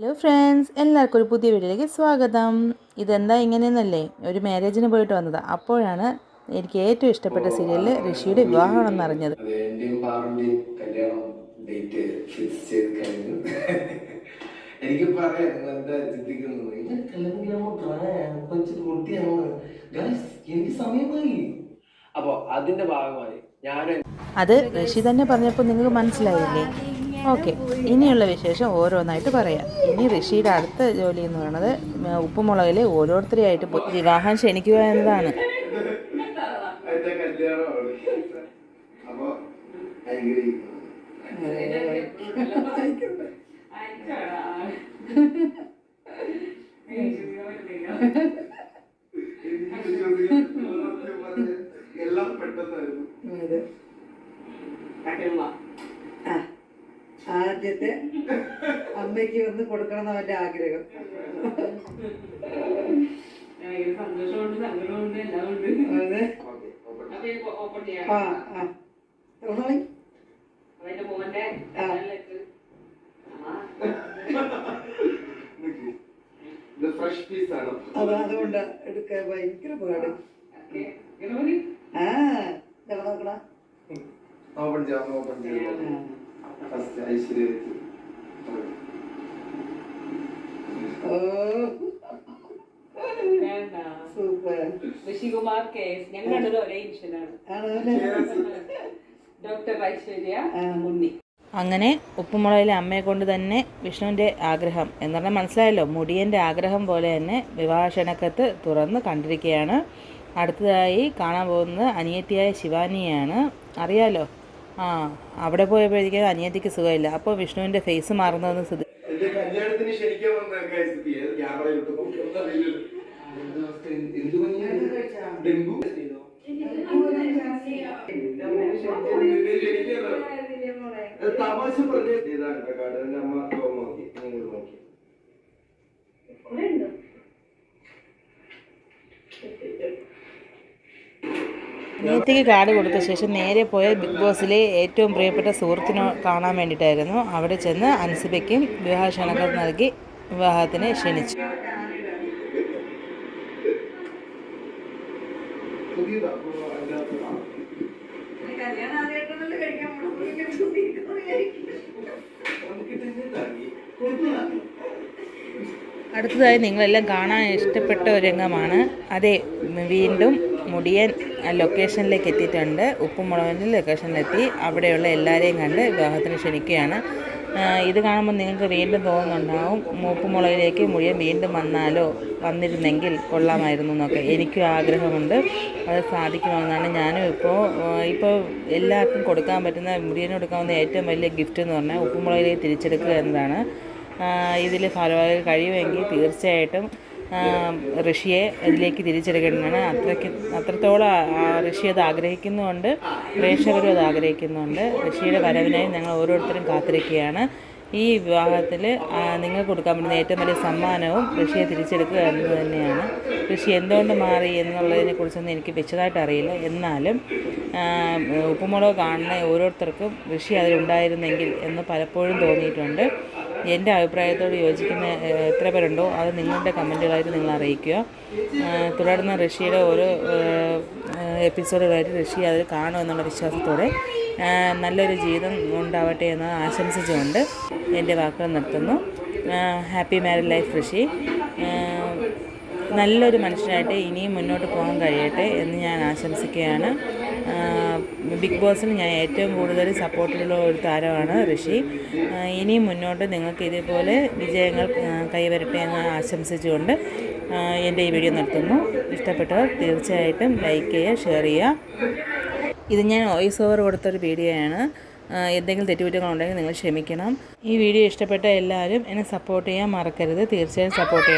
Hello friends എല്ലാവർക്കും ഒരു പുതിയ വീഡിയോയിലേക്ക് സ്വാഗതം. ഇതെന്താ ഇങ്ങനെയെന്നല്ലേ? ഒരു മാരേജിന് പോയിട്ട് വന്നത്. അപ്പോഴാണ് എനിക്ക് ഏറ്റവും ഇഷ്ടപ്പെട്ട സീരിയലിൽ ഋഷിയുടെ വിവാഹമാണെന്ന് അറിഞ്ഞത്. ഫിക്സ് ചെയ്ത് എനിക്ക് പറയാം സമയമായി. അപ്പൊ അതിന്റെ ഭാഗമായി ഞാൻ അത് ഋഷി തന്നെ പറഞ്ഞപ്പോൾ നിങ്ങൾക്ക് മനസ്സിലായില്ലേ? ഓക്കെ. ഇനിയുള്ള വിശേഷം ഓരോന്നായിട്ട് പറയാം. ഇനി ഋഷിയുടെ അടുത്ത ജോലി എന്ന് പറയുന്നത് ഉപ്പുമുളകിൽ ഓരോരുത്തരെയായിട്ട് വിവാഹം ക്ഷണിക്കുക എന്നതാണ്. എന്റെ കല്യാണമാണ് അപ്പൊ അനുഗ്രഹിക്കുന്നു എനിക്ക് വിശ്വസിക്കാൻ പറഞ്ഞ് എല്ലാം പെട്ടെന്നായിരുന്നു അതെ. ആ, ആദ്യത്തെ അമ്മയ്ക്ക് ഒന്ന് കൊടുക്കണം എന്ന് അവന്റെ ആഗ്രഹം. സന്തോഷമുണ്ട് സങ്കടമുണ്ട് എല്ലാം ഉണ്ട് അതെ ആ ആ. അവന്റെ മോന്റെ അത് അതുകൊണ്ട് എടുക്കാൻ ഭയങ്കര പാട്. ആ ഓപ്പൺ ചെയ്യാം ഓപ്പൺ ചെയ്യാം. First Aishwarya super. ഋഷികുമാർ ഞങ്ങൾ രണ്ടുപേരും ഒരേ ഇൻഷനാണ് ഡോക്ടർ ഐശ്വര്യ. ഉണ്ണി. അങ്ങനെ ഉപ്പുമുളകിലെ അമ്മയെ കൊണ്ട് തന്നെ വിഷ്ണുവിന്റെ ആഗ്രഹം എന്ന് പറഞ്ഞാൽ മനസ്സിലായല്ലോ? മുടിയന്റെ ആഗ്രഹം പോലെ തന്നെ വിവാഹക്ഷണക്കത്ത് തുറന്ന് കണ്ടിരിക്കുകയാണ്. അടുത്തതായി കാണാൻ പോകുന്നത് അനിയത്തിയായ ശിവാനിയാണ്. അറിയാലോ? ആ അവിടെ പോയപ്പോഴേക്കും അനിയത്തിക്ക് സുഖമില്ല അപ്പോൾ വിഷ്ണുവിന്റെ ഫേസ് മാറുന്നതെന്ന് ഡെങ്കു തമാശ പറഞ്ഞ ഇതാണ് അമ്മ അനിയത്തിക്ക് കാർഡ് കൊടുത്ത ശേഷം നേരെ പോയ ബിഗ് ബോസിലെ ഏറ്റവും പ്രിയപ്പെട്ട സുഹൃത്തിനെ കാണാൻ വേണ്ടിയിട്ടായിരുന്നു അവിടെ ചെന്ന് അൻസിബയ്ക്കും വിവാഹ ക്ഷണക്കത്ത് നൽകി വിവാഹത്തിന് ക്ഷണിച്ചു. അടുത്തതായി നിങ്ങളെല്ലാം കാണാൻ ഇഷ്ടപ്പെട്ട ഒരു രംഗമാണ് അതെ വീണ്ടും മുടിയൻ ലൊക്കേഷനിലേക്ക് എത്തിയിട്ടുണ്ട്. ഉപ്പുമുളകന്റെ ലൊക്കേഷനിലെത്തി അവിടെയുള്ള എല്ലാവരെയും കണ്ട് വിവാഹത്തിന് ക്ഷണിക്കുകയാണ്. ഇത് കാണുമ്പോൾ നിങ്ങൾക്ക് വീണ്ടും തോന്നുന്നുണ്ടാവും ഉപ്പുമുളകിലേക്ക് മുഴിയൻ വീണ്ടും വന്നാലോ വന്നിരുന്നെങ്കിൽ കൊള്ളാമായിരുന്നു എന്നൊക്കെ എനിക്കും ആഗ്രഹമുണ്ട്. അത് സാധിക്കണമെന്നാണ് ഞാനും ഇപ്പോൾ ഇപ്പോൾ എല്ലാവർക്കും കൊടുക്കാൻ പറ്റുന്ന മുടിയന് കൊടുക്കാവുന്ന ഏറ്റവും വലിയ ഗിഫ്റ്റ് എന്ന് പറഞ്ഞാൽ ഉപ്പുമുളകിലേക്ക് തിരിച്ചെടുക്കുക എന്നതാണ്. ഇതിൽ ഫലമായി കഴിയുമെങ്കിൽ തീർച്ചയായിട്ടും ഋഷിയെ ഇതിലേക്ക് തിരിച്ചെടുക്കേണ്ടതാണ്. അത്രയ്ക്ക് അത്രത്തോളം ഋഷി അത് ആഗ്രഹിക്കുന്നുമുണ്ട് പ്രേക്ഷകരും അത് ആഗ്രഹിക്കുന്നുണ്ട്. ഋഷിയുടെ വരവിനായി ഞങ്ങൾ ഓരോരുത്തരും കാത്തിരിക്കുകയാണ്. ഈ വിവാഹത്തിൽ നിങ്ങൾ കൊടുക്കാൻ പറ്റുന്ന ഏറ്റവും വലിയ സമ്മാനവും ഋഷിയെ തിരിച്ചെടുക്കുക എന്നത് തന്നെയാണ്. ഋഷി എന്തുകൊണ്ട് മാറി എന്നുള്ളതിനെ കുറിച്ചൊന്നും എനിക്ക് വിശദമായിട്ട് അറിയില്ല. എന്നാലും ഉപ്പുമുളക് കാണുന്ന ഓരോരുത്തർക്കും ഋഷി അതിലുണ്ടായിരുന്നെങ്കിൽ എന്ന് പലപ്പോഴും തോന്നിയിട്ടുണ്ട്. എന്റെ അഭിപ്രായത്തോട് യോജിക്കുന്ന എത്ര പേരുണ്ടോ അത് നിങ്ങളുടെ കമന്റുകളായിട്ട് നിങ്ങൾ അറിയിക്കുക. തുടർന്ന് ഋഷിയുടെ ഓരോ എപ്പിസോഡുകളായിട്ട് ഋഷി അത് കാണുമെന്നുള്ള വിശ്വാസത്തോടെ നല്ലൊരു ജീവിതം ഉണ്ടാവട്ടെ എന്ന് ആശംസിച്ചുകൊണ്ട് എന്റെ വാക്കുകൾ നിർത്തുന്നു. ഹാപ്പി മാരിഡ് ലൈഫ് ഋഷി നല്ലൊരു മനുഷ്യനായിട്ട് ഇനിയും മുന്നോട്ട് പോകാൻ കഴിയട്ടെ എന്ന് ഞാൻ ആശംസിക്കുകയാണ്. ബിഗ് ബോസിൽ ഞാൻ ഏറ്റവും കൂടുതൽ സപ്പോർട്ടുള്ള ഒരു താരമാണ് ഋഷി. ഇനിയും മുന്നോട്ട് നിങ്ങൾക്ക് ഇതേപോലെ വിജയങ്ങൾ കൈവരട്ടെ എന്ന് ആശംസിച്ചുകൊണ്ട് എന്റെ ഈ വീഡിയോ നിർത്തുന്നു. ഇഷ്ടപ്പെട്ടവർ തീർച്ചയായിട്ടും ലൈക്ക് ചെയ്യുക ഷെയർ ചെയ്യുക. ഇത് ഞാൻ വോയിസ് ഓവർ കൊടുത്തൊരു വീഡിയോ ആണ് എന്തെങ്കിലും തെറ്റുകുറ്റങ്ങളുണ്ടെങ്കിൽ നിങ്ങൾ ക്ഷമിക്കണം. ഈ വീഡിയോ ഇഷ്ടപ്പെട്ട എല്ലാവരും എന്നെ സപ്പോർട്ട് ചെയ്യാൻ മറക്കരുത്. തീർച്ചയായും സപ്പോർട്ട് ചെയ്യണം.